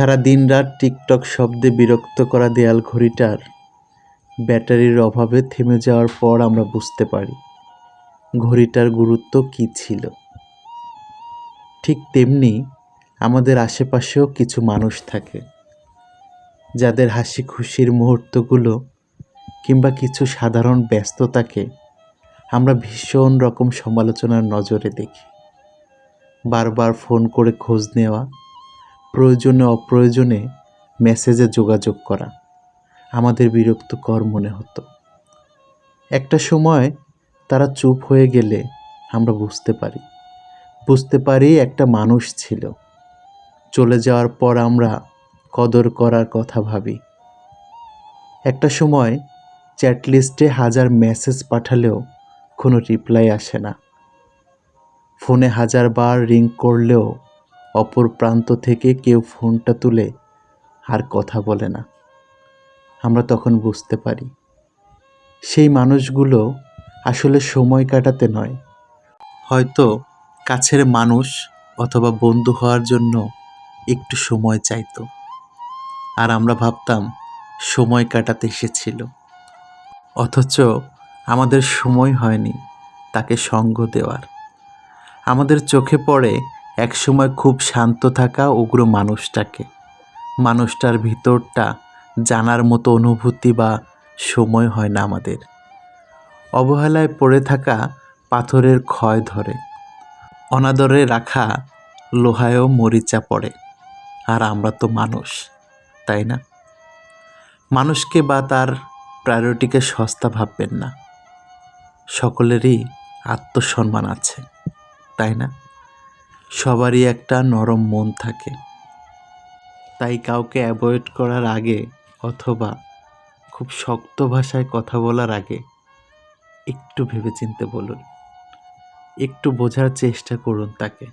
সারা দিন রাত টিকটক শব্দে বিরক্ত করা দেয়াল ঘড়িটার ব্যাটারির অভাবে থেমে যাওয়ার পর আমরা বুঝতে পারি, ঘড়িটার গুরুত্ব কী ছিল। ঠিক তেমনি আমাদের আশেপাশেও কিছু মানুষ থাকে, যাদের হাসি খুশির মুহূর্তগুলো কিংবা কিছু সাধারণ ব্যস্ততাকে আমরা ভীষণ রকম সমালোচনার নজরে দেখি। বারবার ফোন করে খোঁজ নেওয়া প্রয়োজনে অপ্রয়োজনে মেসেজে যোগাযোগ করা। আমাদের বিরক্তকর মনে হতো। একটা সময় তারা চুপ হয়ে গেলে আমরা বুঝতে পারি। বুঝতে পারি একটা মানুষ ছিল। চলে যাওয়ার পর আমরা কদর করার কথা ভাবি। একটা সময় চ্যাট লিস্টে হাজার মেসেজ পাঠালেও কোনো রিপ্লাই আসে না। ফোনে হাজারবার রিং করলেও অপর প্রান্ত থেকে কেউ ফোনটা তুলে আর কথা বলে না। আমরা তখন বুঝতে পারি, সেই মানুষগুলো আসলে সময় কাটাতে নয়। হয়তো কাছের মানুষ অথবা বন্ধু হওয়ার জন্য একটু সময় চাইতো। আর আমরা ভাবতাম, সময় কাটাতে এসেছিল। অথচ আমাদের সময় হয়নি তাকে সঙ্গ দেওয়ার। আমাদের চোখে পড়ে একসময় খুব শান্ত থাকা উগ্র মানুষটাকে। মানুষটার ভিতরটা জানার মতো অনুভূতি বা সময় হয় না আমাদের। অবহেলায় পড়ে থাকা পাথরের ক্ষয় ধরে। অনাদরে রাখা লোহায়ও মরিচা পড়ে। আর আমরা তো মানুষ, তাই না? মানুষকে বা তার প্রায়োরিটিকে সস্তা ভাববেন না। সকলেরই আত্মসম্মান আছে, তাই না? সবারই একটা নরম মন থাকে। তাই কাউকে অ্যাভয়েড করার আগে অথবা খুব শক্ত ভাষায় কথা বলার আগে একটু ভেবেচিন্তে বলুন। একটু বোঝার চেষ্টা করুন তাকে।